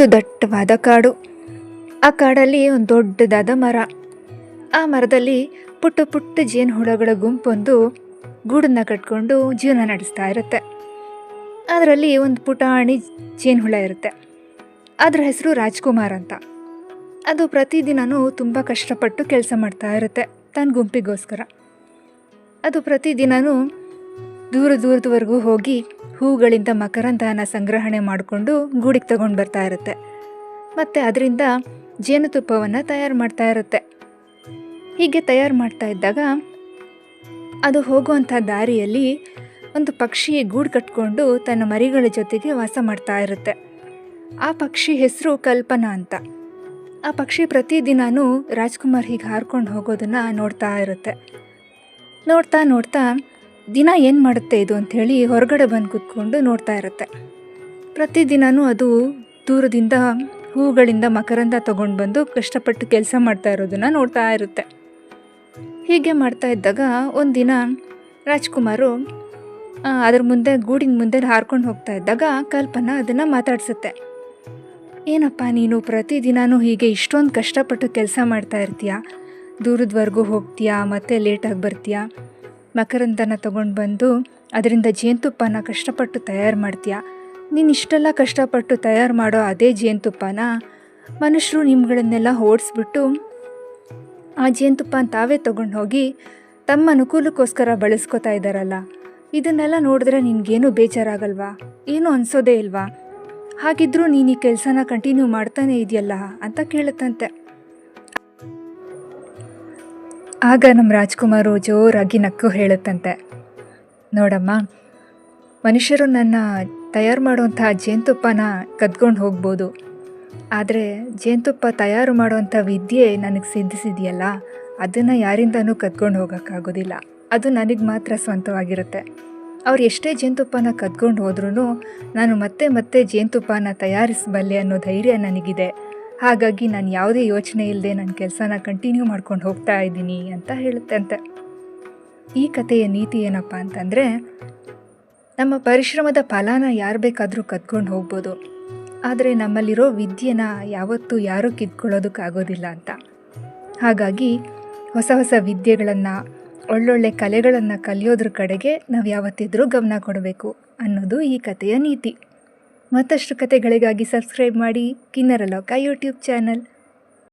ಒಂದು ದಟ್ಟವಾದ ಕಾಡು. ಆ ಕಾಡಲ್ಲಿ ಒಂದು ದೊಡ್ಡದಾದ ಮರ. ಆ ಮರದಲ್ಲಿ ಪುಟ್ಟ ಪುಟ್ಟ ಜೇನುಹುಳಗಳ ಗುಂಪೊಂದು ಗೂಡನ್ನ ಕಟ್ಕೊಂಡು ಜೀವನ ನಡೆಸ್ತಾ ಇರುತ್ತೆ. ಅದರಲ್ಲಿ ಒಂದು ಪುಟಾಣಿ ಜೇನುಹುಳ ಇರುತ್ತೆ. ಅದರ ಹೆಸರು ರಾಜ್ಕುಮಾರ್ ಅಂತ. ಅದು ಪ್ರತಿದಿನವೂ ತುಂಬ ಕಷ್ಟಪಟ್ಟು ಕೆಲಸ ಮಾಡ್ತಾ ಇರುತ್ತೆ ತನ್ನ ಗುಂಪಿಗೋಸ್ಕರ. ಅದು ಪ್ರತಿದಿನವೂ ದೂರ ದೂರದವರೆಗೂ ಹೋಗಿ ಹೂಗಳಿಂದ ಮಕರಂದನ ಸಂಗ್ರಹಣೆ ಮಾಡಿಕೊಂಡು ಗೂಡಿಗೆ ತಗೊಂಡು ಬರ್ತಾ ಇರುತ್ತೆ. ಮತ್ತು ಅದರಿಂದ ಜೇನುತುಪ್ಪವನ್ನು ತಯಾರು ಮಾಡ್ತಾ ಇರುತ್ತೆ. ಹೀಗೆ ತಯಾರು ಮಾಡ್ತಾ ಇದ್ದಾಗ ಅದು ಹೋಗುವಂಥ ದಾರಿಯಲ್ಲಿ ಒಂದು ಪಕ್ಷಿ ಗೂಡು ಕಟ್ಕೊಂಡು ತನ್ನ ಮರಿಗಳ ಜೊತೆಗೆ ವಾಸ ಮಾಡ್ತಾ ಇರುತ್ತೆ. ಆ ಪಕ್ಷಿ ಹೆಸರು ಕಲ್ಪನಾ ಅಂತ. ಆ ಪಕ್ಷಿ ಪ್ರತಿದಿನವೂ ರಾಜ್ಕುಮಾರ್ ಹೀಗೆ ಹಾರ್ಕೊಂಡು ಹೋಗೋದನ್ನು ನೋಡ್ತಾ ಇರುತ್ತೆ. ನೋಡ್ತಾ ನೋಡ್ತಾ ದಿನ ಏನು ಮಾಡುತ್ತೆ ಇದು ಅಂಥೇಳಿ ಹೊರಗಡೆ ಬಂದು ಕೂತ್ಕೊಂಡು ನೋಡ್ತಾ ಇರುತ್ತೆ. ಪ್ರತಿದಿನವೂ ಅದು ದೂರದಿಂದ ಹೂಗಳಿಂದ ಮಕರಂದ ತಗೊಂಡು ಬಂದು ಕಷ್ಟಪಟ್ಟು ಕೆಲಸ ಮಾಡ್ತಾ ಇರೋದನ್ನು ನೋಡ್ತಾ ಇರುತ್ತೆ. ಹೀಗೆ ಮಾಡ್ತಾ ಇದ್ದಾಗ ಒಂದಿನ ರಾಜ್ಕುಮಾರು ಅದ್ರ ಮುಂದೆ ಗೂಡಿನ ಮುಂದೆ ಹಾರ್ಕೊಂಡು ಹೋಗ್ತಾ ಇದ್ದಾಗ ಕಲ್ಪನಾ ಅದನ್ನು ಮಾತಾಡ್ಸುತ್ತೆ. ಏನಪ್ಪ ನೀನು ಪ್ರತಿದಿನವೂ ಹೀಗೆ ಇಷ್ಟೊಂದು ಕಷ್ಟಪಟ್ಟು ಕೆಲಸ ಮಾಡ್ತಾ ಇರ್ತೀಯ? ದೂರದವರೆಗೂ ಹೋಗ್ತೀಯಾ? ಮತ್ತೆ ಲೇಟಾಗಿ ಬರ್ತೀಯಾ? ಮಕರಂದನ ತಗೊಂಡು ಬಂದು ಅದರಿಂದ ಜೇನುತುಪ್ಪನ ಕಷ್ಟಪಟ್ಟು ತಯಾರು ಮಾಡ್ತೀಯಾ? ನೀನು ಇಷ್ಟೆಲ್ಲ ಕಷ್ಟಪಟ್ಟು ತಯಾರು ಮಾಡೋ ಅದೇ ಜೇನುತುಪ್ಪನ? ಮನುಷ್ಯರು ನಿಮ್ಗಳನ್ನೆಲ್ಲ ಓಡಿಸ್ಬಿಟ್ಟು ಆ ಜೇನುತುಪ್ಪ ತಾವೇ ತೊಗೊಂಡು ಹೋಗಿ ತಮ್ಮ ಅನುಕೂಲಕ್ಕೋಸ್ಕರ ಬಳಸ್ಕೊತಾ ಇದ್ದಾರಲ್ಲ ಇದನ್ನೆಲ್ಲ ನೋಡಿದ್ರೆ ನಿನಗೇನು ಬೇಜಾರಾಗಲ್ವಾ? ಏನೂ ಅನಿಸೋದೇ ಇಲ್ವಾ? ಹಾಗಿದ್ರೂ ನೀನು ಈ ಕೆಲಸನ ಕಂಟಿನ್ಯೂ ಮಾಡ್ತಾನೆ ಇದೆಯಲ್ಲ ಅಂತ ಕೇಳುತ್ತಂತೆ. ಆಗ ನಮ್ಮ ರಾಜ್ಕುಮಾರು ಜೋರಾಗಿ ನಕ್ಕು ಹೇಳುತ್ತಂತೆ. ನೋಡಮ್ಮ, ಮನುಷ್ಯರು ನನ್ನ ತಯಾರು ಮಾಡುವಂಥ ಜೇನುತುಪ್ಪನ ಕದ್ಕೊಂಡು ಹೋಗ್ಬೋದು. ಆದರೆ ಜೇನುತುಪ್ಪ ತಯಾರು ಮಾಡುವಂಥ ವಿದ್ಯೆ ನನಗೆ ಸಿದ್ಧಿಸಿದೆಯಲ್ಲ, ಅದನ್ನು ಯಾರಿಂದನೂ ಕದ್ಕೊಂಡು ಹೋಗೋಕ್ಕಾಗೋದಿಲ್ಲ. ಅದು ನನಗೆ ಮಾತ್ರ ಸ್ವಂತವಾಗಿರುತ್ತೆ. ಅವ್ರು ಎಷ್ಟೇ ಜೇನುತುಪ್ಪನ ಕದ್ಕೊಂಡು ಹೋದ್ರೂ ನಾನು ಮತ್ತೆ ಮತ್ತೆ ಜೇನುತುಪ್ಪನ ತಯಾರಿಸಬಲ್ಲೆ ಅನ್ನೋ ಧೈರ್ಯ ನನಗಿದೆ. ಹಾಗಾಗಿ ನಾನು ಯಾವುದೇ ಯೋಚನೆ ಇಲ್ಲದೆ ನನ್ನ ಕೆಲಸನ ಕಂಟಿನ್ಯೂ ಮಾಡ್ಕೊಂಡು ಹೋಗ್ತಾ ಇದ್ದೀನಿ ಅಂತ ಹೇಳುತ್ತಂತೆ. ಈ ಕಥೆಯ ನೀತಿ ಏನಪ್ಪ ಅಂತಂದರೆ, ನಮ್ಮ ಪರಿಶ್ರಮದ ಫಲನ ಯಾರು ಬೇಕಾದರೂ ಕದ್ಕೊಂಡು ಹೋಗ್ಬೋದು. ಆದರೆ ನಮ್ಮಲ್ಲಿರೋ ವಿದ್ಯೆನ ಯಾವತ್ತೂ ಯಾರೂ ಕಿತ್ಕೊಳ್ಳೋದಕ್ಕಾಗೋದಿಲ್ಲ ಅಂತ. ಹಾಗಾಗಿ ಹೊಸ ಹೊಸ ವಿದ್ಯೆಗಳನ್ನು, ಒಳ್ಳೊಳ್ಳೆ ಕಲೆಗಳನ್ನು ಕಲಿಯೋದ್ರ ಕಡೆಗೆ ನಾವು ಯಾವತ್ತಿದ್ರೂ ಗಮನ ಕೊಡಬೇಕು ಅನ್ನೋದು ಈ ಕಥೆಯ ನೀತಿ. ಮತ್ತಷ್ಟು ಕತೆಗಳಿಗಾಗಿ ಸಬ್ಸ್ಕ್ರೈಬ್ ಮಾಡಿ ಕಿನ್ನರಲೋಕ ಯೂಟ್ಯೂಬ್ ಚಾನಲ್